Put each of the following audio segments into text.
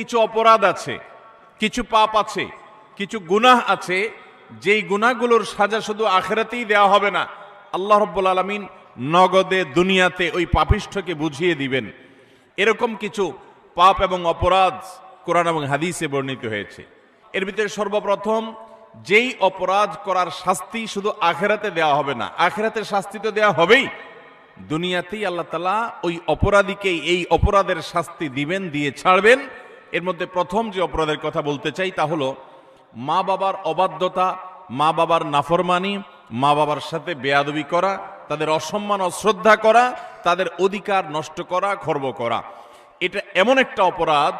কিছু অপরাধ আছে, কিছু পাপ আছে, কিছু গুনাহ আছে, যেই গুনাহগুলোর সাজা শুধু আখেরাতেই দেওয়া হবে না, আল্লাহ রব্বুল আলমিন নগদে দুনিয়াতে ওই পাপিষ্ঠকে বুঝিয়ে দিবেন। এরকম কিছু পাপ এবং অপরাধ কোরআন এবং হাদিসে বর্ণিত হয়েছে। এর ভিতরে সর্বপ্রথম, যেই অপরাধ করার শাস্তি শুধু আখেরাতে দেওয়া হবে না, আখেরাতের শাস্তি তো দেওয়া হবেই। দুনিয়াতেই আল্লাহ তালা ওই অপরাধীকেই এই অপরাধের শাস্তি দিবেন, দিয়ে ছাড়বেন। এর মধ্যে প্রথম যে অপরাধের কথা বলতে চাই তা হলো, মা বাবার অবাধ্যতা, মা বাবার নাফরমানি, মা বাবার সাথে বেয়াদবি করা, তাদের অসম্মান অশ্রদ্ধা করা, তাদের অধিকার নষ্ট করা, খর্ব করা। এটা এমন একটা অপরাধ,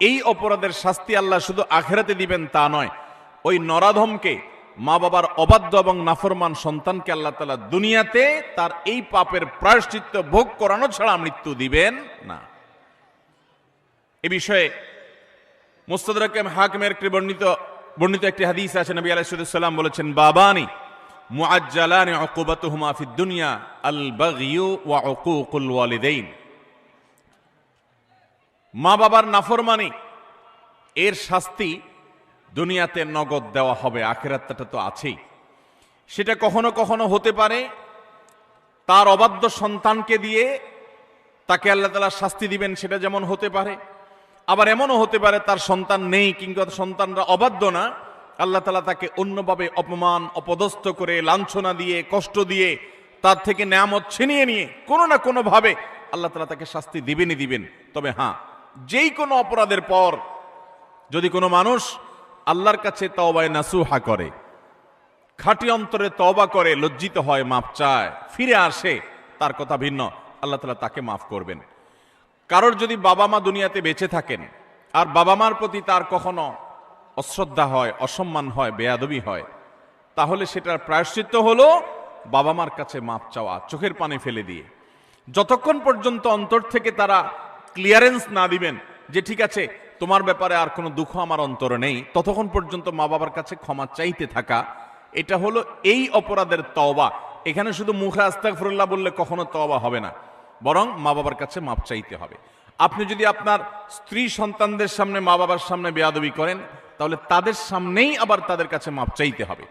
এই অপরাধের শাস্তি আল্লাহ শুধু আখেরাতে দিবেন তা নয়, ওই নরাধমকে, মা বাবার অবাধ্য এবং নাফরমান সন্তানকে আল্লাহ তালা দুনিয়াতে তার এই পাপের প্রায়শ্চিত্ত ভোগ করানো ছাড়া মৃত্যু দিবেন না। এ বিষয়ে মুস্তাদাম হাকিমের একটি বর্ণিত বর্ণিত একটি হাদিস আছে, নবী আলাইসাল্লাম বলেছেন, বাবানি মুআজ্জালানি উকুবাতুহুমা ফিদ দুনিয়া আল বাগিয়ু ওয়া উকুকুল ওয়ালিদাইন। মা বাবার নাফরমানি, এর শাস্তি দুনিয়াতে নগদ দেওয়া হবে, আখেরাতটা তো আছেই। সেটা কখনো কখনো হতে পারে, তার অবাধ্য সন্তানকে দিয়ে তাকে আল্লাহ তালা শাস্তি দিবেন, সেটা যেমন হতে পারে আবার এমনও হতে পারে তার সন্তান নেই কিংবা সন্তানরা অবাধ্য না। আল্লাহ তালা তাকে অন্যভাবে অপমান, অপদস্থ করে, লাঞ্ছনা দিয়ে, কষ্ট দিয়ে, তার থেকে নেয়ামত ছিনিয়ে নিয়ে কোনো না কোনোভাবে আল্লাহ তালা তাকে শাস্তি দিবেনই দিবেন। তবে হ্যাঁ যেই কোনো অপরাধের পর যদি কোনো মানুষ আল্লাহর কাছে তওবায় নাসুহা করে, খাঁটি অন্তরে তওবা করে, লজ্জিত হয়, মাপ চায়, ফিরে আসে, তার কথা ভিন্ন, আল্লাহ তালা তাকে মাফ করবেন। কারোর যদি বাবা মা দুনিয়াতে বেঁচে থাকেন, আর বাবা মার প্রতি তার কখনো অশ্রদ্ধা হয়, অসম্মান হয়, বেয়াদবি হয়, তাহলে সেটার প্রায়শ্চিত্ত হলো বাবা মার কাছে মাপ চাওয়া, চোখের পানে ফেলে দিয়ে। যতক্ষণ পর্যন্ত অন্তর থেকে তারা ক্লিয়ারেন্স না দিবেন যে ঠিক আছে, তোমার ব্যাপারে আর কোনো দুঃখ আমার অন্তরে নেই, ততক্ষণ পর্যন্ত মা বাবার কাছে ক্ষমা চাইতে থাকা, এটা হলো এই অপরাধের তওবা। এখানে শুধু মুখে আস্তাগফিরুল্লাহ বললে কখনো তওবা হবে না। বরং মা বাবার কাছে মাপ চাইতে হবে। আপনি যদি আপনার স্ত্রী সন্তানদের সামনে, মা বাবার সামনে বেয়াদবি করেন, তাহলে তাদের সামনেই আবার তাদের কাছে মাপ চাইতে হবে।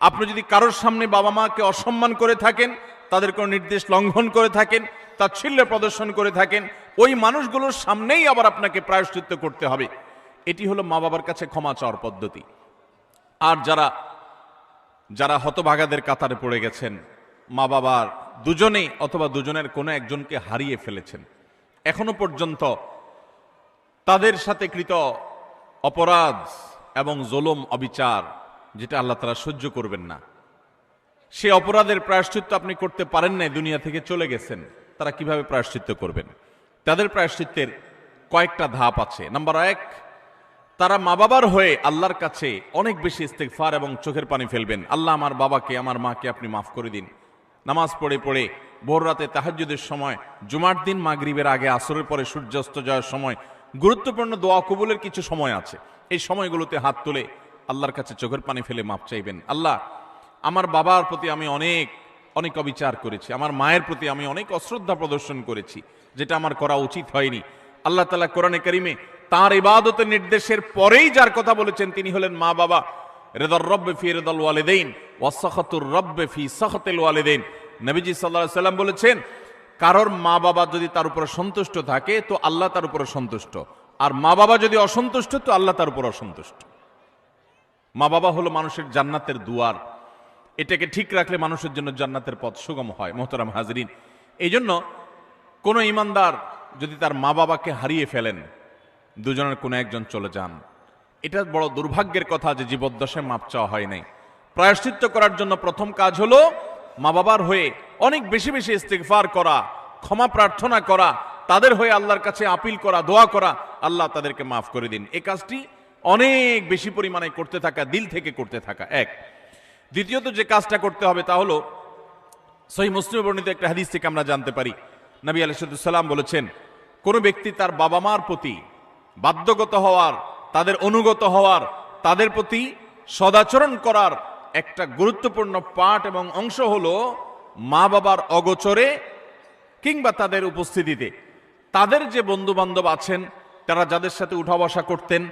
আপনি যদি কারোর সামনে বাবা মাকে অসম্মান করে থাকেন, তাদের কোনো নির্দেশ লঙ্ঘন করে থাকেন তাচ্ছিল্য প্রদর্শন করে থাকেন, ওই মানুষগুলোর সামনেই আবার আপনাকে প্রায়শ্চিত্ত করতে হবে। এটি হলো মা বাবার কাছে ক্ষমা চাওয়ার পদ্ধতি। আর যারা যারা হতভাগাদের কাতারে পড়ে গেছেন, মা বাবার দুজনেই অথবা দুজনের কোনো একজনকে হারিয়ে ফেলেছেন। এখনও পর্যন্ত তাদের সাথে কৃত অপরাধ এবং জোলম অবিচার যেটা আল্লাহ তারা সহ্য করবেন না। সে অপরাধের প্রায়শ্চিত্ত আপনি করতে পারেন নাই, দুনিয়া থেকে চলে গেছেন। তারা কীভাবে প্রায়শ্চিত্ত করবেন? তাদের প্রায়শ্চিত্তের কয়েকটা ধাপ আছে। নাম্বার এক, তারা মা বাবার হয়ে আল্লাহর কাছে অনেক বেশি ইস্তেকফার এবং চোখের পানি ফেলবেন। আল্লাহ আমার বাবাকে, আমার মাকে আপনি মাফ করে দিন। নামাজ পড়ে পড়ে ভোর রাতে তাহাজ্জুদের সময়, জুমার দিন মাগরিবের আগে, আসরের পরে সূর্যাস্ত যাওয়ার সময় গুরুত্বপূর্ণ দোয়া কবুলের কিছু সময় আছে। এই সময়গুলোতে হাত তুলে আল্লাহর কাছে চোখের পানি ফেলে মাপ চাইবেন। আল্লাহ, আমার বাবার প্রতি আমি অনেক অনেক অবিচার করেছি। আমার মায়ের প্রতি আমি অনেক অশ্রদ্ধা প্রদর্শন করেছি, যেটা আমার করা উচিত হয়নি। আল্লাহ তালা কোরআনে করিমে তার ইবাদতের নির্দেশের পরেই যার কথা বলেছেন, তিনি হলেন মা বাবা রেদর রব্বে ফি রেদল ওয়ালেদেইন ওয়াসাখাতুর রব্বে ফি সাখাতিল ওয়ালেদেইন। নবীজি আলাইহি সাল্লাম বলেছেন, কারোর মা বাবা যদি তার উপরে সন্তুষ্ট থাকে, তো আল্লাহ তার উপরে সন্তুষ্ট। আর মা বাবা যদি অসন্তুষ্ট, তো আল্লাহ তার উপর অসন্তুষ্ট। মা বাবা হলো মানুষের জান্নাতের দুয়ার। এটাকে ঠিক রাখলে মানুষের জন্য জান্নাতের পথ সুগম হয়, মোহতারাম হাজরিন। এই জন্য কোনো ইমানদার যদি তার মা বাবাকে হারিয়ে ফেলেন, দুজনের কোনো একজন চলে যান। এটা বড় দুর্ভাগ্যের কথা যে জীবদ্দশায় মাপ চাওয়া হয় নাই। প্রায়শ্চিত্ত করার জন্য প্রথম কাজ হলো মা বাবার হয়ে অনেক বেশি বেশি ইস্তেগফার করা, ক্ষমা প্রার্থনা করা, তাদের হয়ে আল্লাহর কাছে আপিল করা, দোয়া করা, আল্লাহ তাদেরকে মাফ করে দিন। এ কাজটি অনেক বেশি পরিমাণে করতে থাকা, দিল থেকে করতে থাকা। এক। দ্বিতীয়ত যে কাজটা করতে হবে তা হলো সহি মুসলিম বর্ণিত একটা হাদিস থেকে আমরা জানতে পারি। নবী আলাইসাল্লাম বলেছেন, কোনো ব্যক্তি তার বাবা মার প্রতি বাধ্যগত হওয়ার তাদের অনুগত হওয়ার, তাদের প্রতি সদাচরণ করার একটা গুরুত্বপূর্ণ পাঠ এবং অংশ হল মা বাবার অগোচরে কিংবা তাদের উপস্থিতিতে। তাদের যে বন্ধু বান্ধব আছেন, তারা যাদের সাথে উঠা বসা করতেন